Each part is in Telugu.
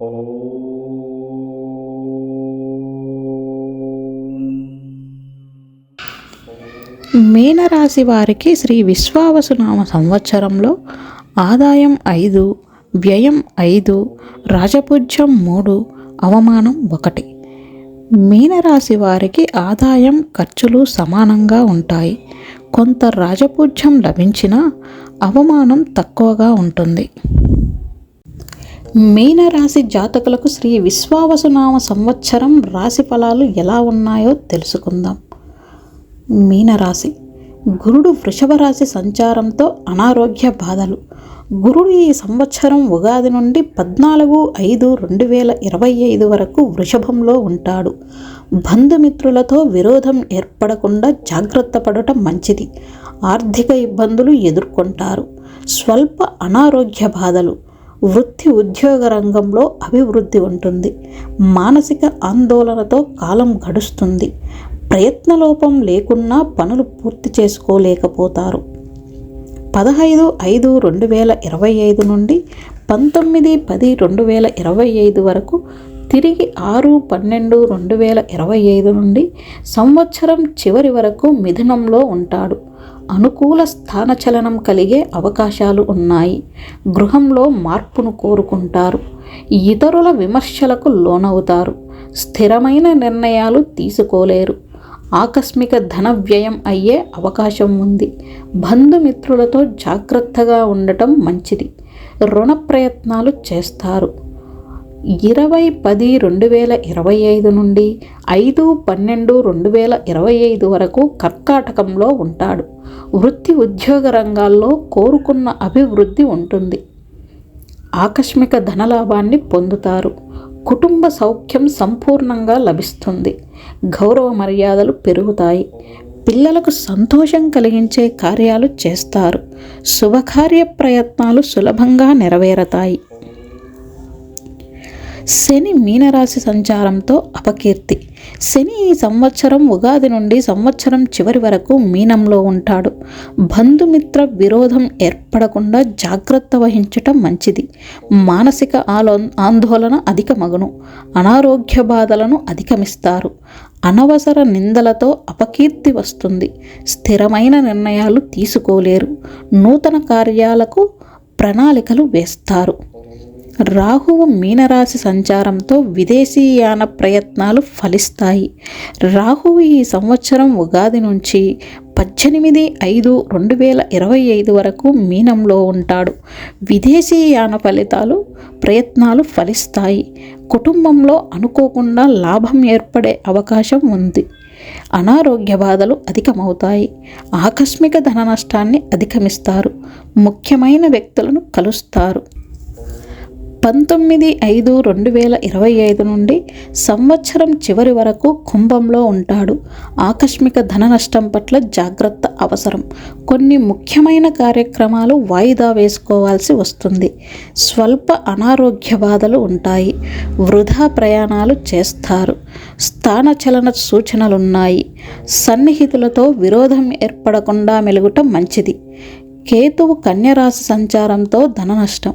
మీనరాశి వారికి శ్రీ విశ్వావసునామ సంవత్సరంలో ఆదాయం ఐదు వ్యయం ఐదు రాజపూజ్యం మూడు అవమానం ఒకటి. మీనరాశి వారికి ఆదాయం ఖర్చులు సమానంగా ఉంటాయి. కొంత రాజపూజ్యం లభించినా అవమానం తక్కువగా ఉంటుంది. మీనరాశి జాతకులకు శ్రీ విశ్వావసునామ సంవత్సరం రాశి ఫలాలు ఎలా ఉన్నాయో తెలుసుకుందాం. మీనరాశి గురుడు వృషభ రాశి సంచారంతో అనారోగ్య బాధలు. గురుడు ఈ సంవత్సరం ఉగాది నుండి పద్నాలుగు ఐదు రెండు వేల ఇరవై ఐదు వరకు వృషభంలో ఉంటాడు. బంధుమిత్రులతో విరోధం ఏర్పడకుండా జాగ్రత్త పడటం మంచిది. ఆర్థిక ఇబ్బందులు ఎదుర్కొంటారు. స్వల్ప అనారోగ్య బాధలు. వృత్తి ఉద్యోగ రంగంలో అభివృద్ధి ఉంటుంది. మానసిక ఆందోళనతో కాలం గడుస్తుంది. ప్రయత్నలోపం లేకున్నా పనులు పూర్తి చేసుకోలేకపోతారు. పదహైదు ఐదు రెండు వేల ఇరవై ఐదు నుండి పంతొమ్మిది పది రెండు వేల ఇరవై ఐదు వరకు తిరిగి ఆరు పన్నెండు రెండు వేల ఇరవై ఐదు నుండి సంవత్సరం చివరి వరకు మిథునంలో ఉంటాడు. అనుకూల స్థానచలనం కలిగే అవకాశాలు ఉన్నాయి. గృహంలో మార్పును కోరుకుంటారు. ఇతరుల విమర్శలకు లోనవుతారు. స్థిరమైన నిర్ణయాలు తీసుకోలేరు. ఆకస్మిక ధన వ్యయం అయ్యే అవకాశం ఉంది. బంధుమిత్రులతో జాగ్రత్తగా ఉండటం మంచిది. రుణ ప్రయత్నాలు చేస్తారు. ఇరవై పది రెండు వేల ఇరవై ఐదు నుండి ఐదు పన్నెండు రెండు వేల ఇరవై ఐదు వరకు కర్కాటకంలో ఉంటాడు. వృత్తి ఉద్యోగ రంగాల్లో కోరుకున్న అభివృద్ధి ఉంటుంది. ఆకస్మిక ధనలాభాన్ని పొందుతారు. కుటుంబ సౌఖ్యం సంపూర్ణంగా లభిస్తుంది. గౌరవ మర్యాదలు పెరుగుతాయి. పిల్లలకు సంతోషం కలిగించే కార్యాలు చేస్తారు. శుభకార్య ప్రయత్నాలు సులభంగా నెరవేరతాయి. శని మీనరాశి సంచారంతో అపకీర్తి. శని ఈ సంవత్సరం ఉగాది నుండి సంవత్సరం చివరి వరకు మీనంలో ఉంటాడు. బంధుమిత్ర విరోధం ఏర్పడకుండా జాగ్రత్త వహించటం మంచిది. మానసిక ఆలో ఆందోళన అధికమగును. అనారోగ్య బాధలను అధిగమిస్తారు అనవసర నిందలతో అపకీర్తి వస్తుంది. స్థిరమైన నిర్ణయాలు తీసుకోలేరు. నూతన కార్యాలకు ప్రణాళికలు వేస్తారు. రాహువు మీనరాశి సంచారంతో విదేశీయాన ప్రయత్నాలు ఫలిస్తాయి. రాహువు ఈ సంవత్సరం ఉగాది నుంచి పద్దెనిమిది ఐదు రెండు వేల ఇరవై ఐదు వరకు మీనంలో ఉంటాడు. విదేశీయాన ఫలితాలు ప్రయత్నాలు ఫలిస్తాయి. కుటుంబంలో అనుకోకుండా లాభం ఏర్పడే అవకాశం ఉంది. అనారోగ్య బాధలు అధికమవుతాయి. ఆకస్మిక ధన నష్టాన్ని అధిగమిస్తారు ముఖ్యమైన వ్యక్తులను కలుస్తారు. పంతొమ్మిది ఐదు రెండు వేల ఇరవై ఐదు నుండి సంవత్సరం చివరి వరకు కుంభంలో ఉంటాడు. ఆకస్మిక ధన నష్టం పట్ల జాగ్రత్త అవసరం. కొన్ని ముఖ్యమైన కార్యక్రమాలు వాయిదా వేసుకోవాల్సి వస్తుంది. స్వల్ప అనారోగ్య బాధలు ఉంటాయి. వృధా ప్రయాణాలు చేస్తారు. స్థానచలన సూచనలున్నాయి. సన్నిహితులతో విరోధం ఏర్పడకుండా మెలుగుటం మంచిది. కేతువు కన్యరాశి సంచారంతో ధన నష్టం.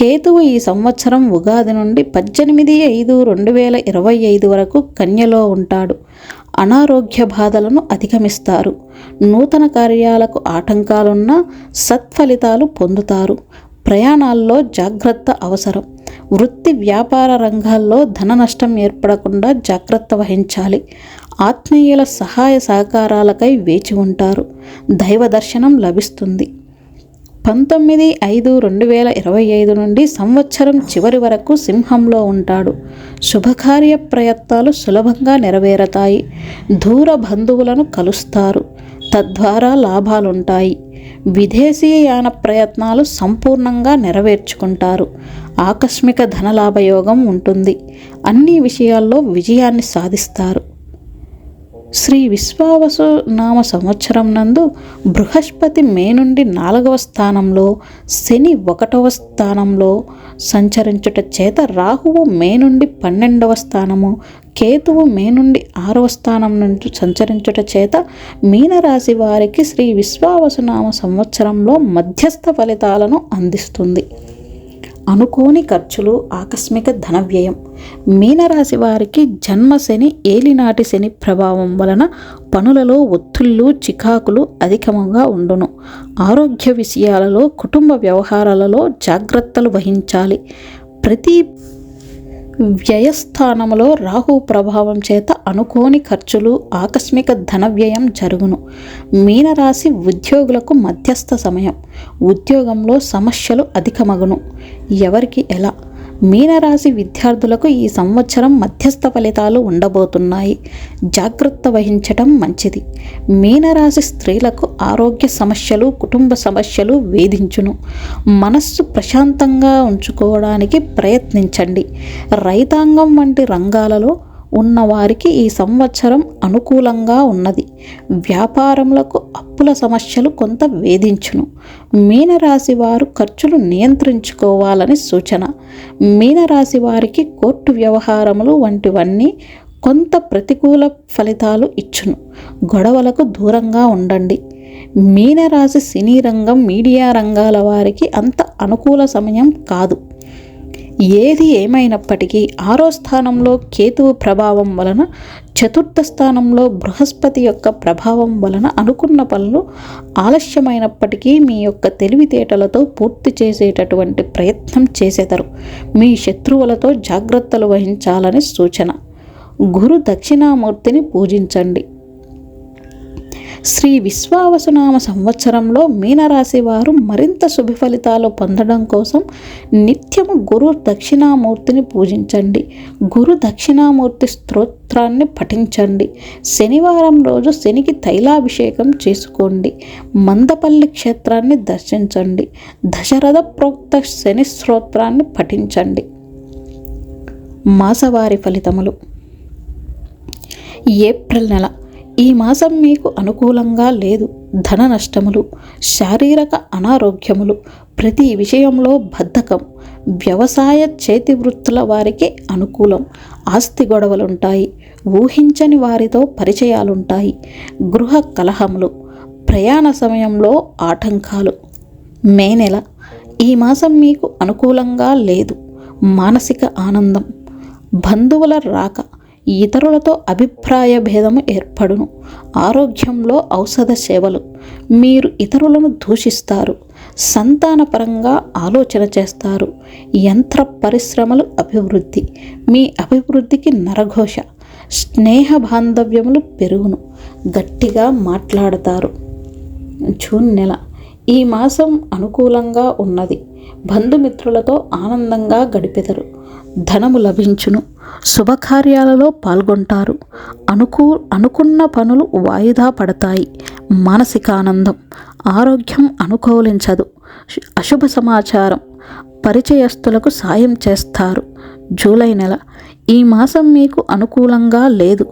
కేతువు ఈ సంవత్సరం ఉగాది నుండి పద్దెనిమిది ఐదు రెండు వేల ఇరవై ఐదు వరకు కన్యలో ఉంటాడు. అనారోగ్య బాధలను అధిగమిస్తారు. నూతన కార్యాలకు ఆటంకాలున్నా సత్ఫలితాలు పొందుతారు. ప్రయాణాల్లో జాగ్రత్త అవసరం. వృత్తి వ్యాపార రంగాల్లో ధన నష్టం ఏర్పడకుండా జాగ్రత్త వహించాలి. ఆత్మీయుల సహాయ సహకారాలకై వేచి ఉంటారు. దైవ దర్శనం లభిస్తుంది. పంతొమ్మిది ఐదు రెండు వేల ఇరవై ఐదు నుండి సంవత్సరం చివరి వరకు సింహంలో ఉంటాడు. శుభకార్య ప్రయత్నాలు సులభంగా నెరవేరతాయి. దూర బంధువులను కలుస్తారు. తద్వారా లాభాలుంటాయి. విదేశీయాన ప్రయత్నాలు సంపూర్ణంగా నెరవేర్చుకుంటారు. ఆకస్మిక ధనలాభయోగం ఉంటుంది. అన్ని విషయాల్లో విజయాన్ని సాధిస్తారు. శ్రీ విశ్వావసు నామ సంవత్సరం నందు బృహస్పతి మే నుండి నాలుగవ స్థానంలో శని ఒకటవ స్థానంలో సంచరించుట చేత రాహువు మే నుండి పన్నెండవ స్థానము కేతువు మే నుండి ఆరవ స్థానం నుండి సంచరించుట చేత మీనరాశి వారికి శ్రీ విశ్వావసునామ సంవత్సరంలో మధ్యస్థ ఫలితాలను అందిస్తుంది. అనుకోని ఖర్చులు ఆకస్మిక ధన వ్యయం మీనరాశి వారికి జన్మ శని ఏలినాటి శని ప్రభావం వలన పనులలో ఒత్తుళ్ళు చికాకులు అధికముగా ఉండును. ఆరోగ్య విషయాలలో కుటుంబ వ్యవహారాలలో జాగ్రత్తలు వహించాలి. ప్రతి వ్యయస్థానంలో రాహు ప్రభావం చేత అనుకోని ఖర్చులు ఆకస్మిక ధన వ్యయం జరుగును. మీనరాశి ఉద్యోగులకు మధ్యస్థ సమయం. ఉద్యోగంలో సమస్యలు అధికమగును. ఎవరికి ఎలా? మీనరాశి విద్యార్థులకు ఈ సంవత్సరం మధ్యస్థ ఫలితాలు ఉండబోతున్నాయి. జాగ్రత్త వహించటం మంచిది. మీనరాశి స్త్రీలకు ఆరోగ్య సమస్యలు కుటుంబ సమస్యలు వేధించును. మనస్సు ప్రశాంతంగా ఉంచుకోవడానికి ప్రయత్నించండి. రైతాంగం వంటి రంగాలలో ఉన్నవారికి ఈ సంవత్సరం అనుకూలంగా ఉన్నది. వ్యాపారములకు అప్పుల సమస్యలు కొంత వేధించును. మీనరాశి వారు ఖర్చులు నియంత్రించుకోవాలని సూచన. మీనరాశి వారికి కోర్టు వ్యవహారములు వంటివన్నీ కొంత ప్రతికూల ఫలితాలు ఇచ్చును. గొడవలకు దూరంగా ఉండండి. మీనరాశి సినీ రంగం మీడియా రంగాల వారికి అంత అనుకూల సమయం కాదు. ఏది ఏమైనప్పటికీ ఆరో స్థానంలో కేతువు ప్రభావం వలన చతుర్థ స్థానంలో బృహస్పతి యొక్క ప్రభావం వలన అనుకున్న పనులు ఆలస్యమైనప్పటికీ మీ యొక్క తెలివితేటలతో పూర్తి చేసేటటువంటి ప్రయత్నం చేసేదరు మీ శత్రువులతో జాగ్రత్తలు వహించాలని సూచన. గురు దక్షిణామూర్తిని పూజించండి. శ్రీ విశ్వావసునామ సంవత్సరంలో మీనరాశి వారు మరింత శుభ ఫలితాలు పొందడం కోసం నిత్యము గురు దక్షిణామూర్తిని పూజించండి. గురు దక్షిణామూర్తి స్తోత్రాన్ని పఠించండి. శనివారం రోజు శనికి తైలాభిషేకం చేసుకోండి. మందపల్లి క్షేత్రాన్ని దర్శించండి. దశరథ ప్రోక్త శని స్తోత్రాన్ని పఠించండి. మాసవారి ఫలితములు. ఏప్రిల్ నెల. ఈ మాసం మీకు అనుకూలంగా లేదు. ధన నష్టములు శారీరక అనారోగ్యములు ప్రతి విషయంలో బద్ధకం వ్యవసాయ చేతి వృత్తుల వారికి అనుకూలం ఆస్తి గొడవలుంటాయి ఊహించని వారితో పరిచయాలుంటాయి గృహ కలహములు ప్రయాణ సమయంలో ఆటంకాలు. మే నెల ఈ మాసం మీకు అనుకూలంగా లేదు. మానసిక ఆనందం బంధువుల రాక ఇతరులతో అభిప్రాయ భేదము ఏర్పడును. ఆరోగ్యంలో ఔషధ సేవలు. మీరు ఇతరులను దూషిస్తారు. సంతానపరంగా ఆలోచన చేస్తారు. యంత్ర పరిశ్రమలు అభివృద్ధి. మీ అభివృద్ధికి నరఘోష. స్నేహ బాంధవ్యములు పెరుగును. గట్టిగా మాట్లాడతారు. జూన్ నెల. ఈ మాసం అనుకూలంగా ఉన్నది. బంధుమిత్రులతో ఆనందంగా గడిపెదరు. ధనము లభించును. శుభకార్యాలలో పాల్గొంటారు. అనుకూ అనుకున్న పనులు వాయిదా పడతాయి. మానసిక ఆనందం ఆరోగ్యం అనుకూలించదు. అశుభ సమాచారం పరిచయస్తులకు సాయం చేస్తారు. జూలై నెల ఈ మాసం మీకు అనుకూలంగా లేదు.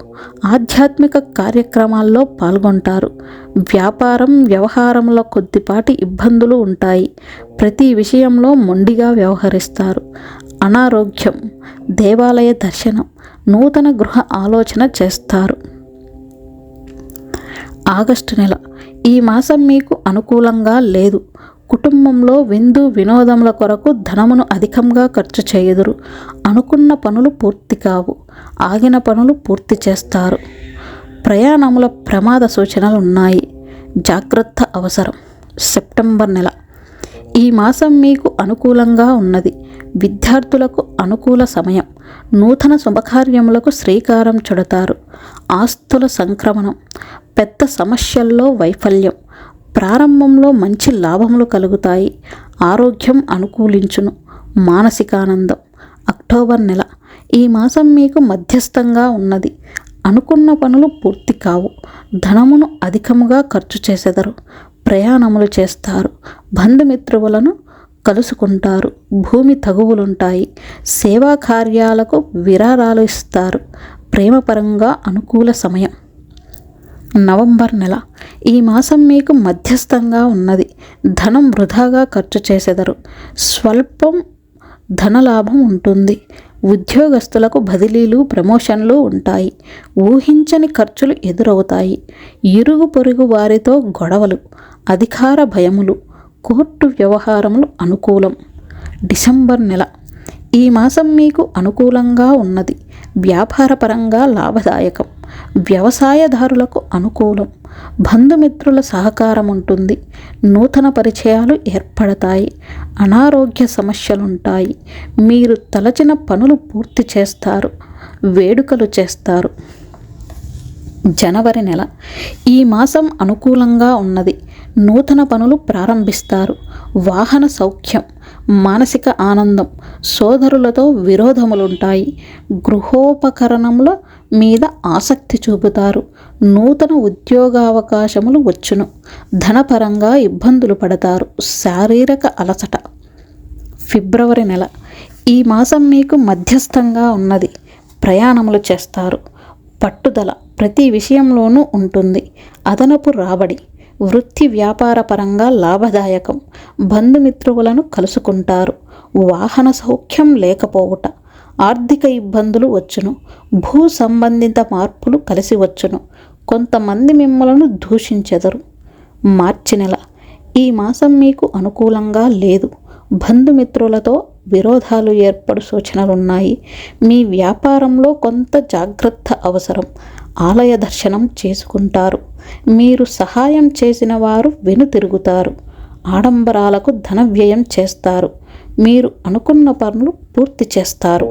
ఆధ్యాత్మిక కార్యక్రమాల్లో పాల్గొంటారు. వ్యాపారం వ్యవహారంలో కొద్దిపాటి ఇబ్బందులు ఉంటాయి. ప్రతి విషయంలో మొండిగా వ్యవహరిస్తారు. అనారోగ్యం దేవాలయ దర్శనం నూతన గృహ ఆలోచన చేస్తారు. ఆగస్టు నెల. ఈ మాసం మీకు అనుకూలంగా లేదు. కుటుంబంలో విందు వినోదముల కొరకు ధనమును అధికంగా ఖర్చు చేయుదురు. అనుకున్న పనులు పూర్తి కావు. ఆగిన పనులు పూర్తి చేస్తారు. ప్రయాణముల ప్రమాద సూచనలు ఉన్నాయి. జాగ్రత్త అవసరం. సెప్టెంబర్ నెల. ఈ మాసం మీకు అనుకూలంగా ఉన్నది. విద్యార్థులకు అనుకూల సమయం నూతన శుభకార్యములకు శ్రీకారం చుడతారు. ఆస్తుల సంక్రమణం పెద్ద సమస్యల్లో వైఫల్యం ప్రారంభంలో మంచి లాభములు కలుగుతాయి. ఆరోగ్యం అనుకూలించును. మానసికానందం అక్టోబర్ నెల. ఈ మాసం మీకు మధ్యస్థంగా ఉన్నది. అనుకున్న పనులు పూర్తి కావు. ధనమును అధికముగా ఖర్చు చేసెదరు. ప్రయాణములు చేస్తారు. బంధుమిత్రువులను కలుసుకుంటారు. భూమి తగువులుంటాయి. సేవా కార్యాలకు విరాళాలు ఇస్తారు. ప్రేమపరంగా అనుకూల సమయం. నవంబర్ నెల. ఈ మాసం మీకు మధ్యస్థంగా ఉన్నది. ధనం వృధాగా ఖర్చు చేసెదరు. స్వల్పం ధనలాభం ఉంటుంది. ఉద్యోగస్తులకు బదిలీలు ప్రమోషన్లు ఉంటాయి. ఊహించని ఖర్చులు ఎదురవుతాయి. ఇరుగు పొరుగు వారితో గొడవలు అధికార భయములు కోర్టు వ్యవహారములు అనుకూలం. డిసెంబర్ నెల. ఈ మాసం మీకు అనుకూలంగా ఉన్నది. వ్యాపారపరంగా లాభదాయకం. వ్యవసాయదారులకు అనుకూలం. బంధుమిత్రుల సహకారం ఉంటుంది. నూతన పరిచయాలు ఏర్పడతాయి. అనారోగ్య సమస్యలుంటాయి. మీరు తలచిన పనులు పూర్తి చేస్తారు. వేడుకలు చేస్తారు. జనవరి నెల. ఈ మాసం అనుకూలంగా ఉన్నది. నూతన పనులు ప్రారంభిస్తారు. వాహన సౌఖ్యం మానసిక ఆనందం సోదరులతో విరోధములుంటాయి. గృహోపకరణముల మీద ఆసక్తి చూపుతారు. నూతన ఉద్యోగావకాశములు వచ్చును. ధనపరంగా ఇబ్బందులు పడతారు. శారీరక అలసట. ఫిబ్రవరి నెల. ఈ మాసం మీకు మధ్యస్థంగా ఉన్నది. ప్రయాణములు చేస్తారు. పట్టుదల ప్రతి విషయంలోనూ ఉంటుంది. అదనపు రాబడి. వృత్తి వ్యాపార పరంగా లాభదాయకం. బంధుమిత్రులను కలుసుకుంటారు. వాహన సౌఖ్యం లేకపోవుట ఆర్థిక ఇబ్బందులు వచ్చును. భూ సంబంధిత మార్పులు కలిసి వచ్చును. కొంతమంది మిమ్మలను దూషించెదరు. మార్చి నెల. ఈ మాసం మీకు అనుకూలంగా లేదు. బంధుమిత్రులతో విరోధాలు ఏర్పడు సూచనలున్నాయి. మీ వ్యాపారంలో కొంత జాగ్రత్త అవసరం. ఆలయ దర్శనం చేసుకుంటారు. మీరు సహాయం చేసిన వారు వెనుతిరుగుతారు ఆడంబరాలకు ధన వ్యయం చేస్తారు. మీరు అనుకున్న పనులు పూర్తి చేస్తారు.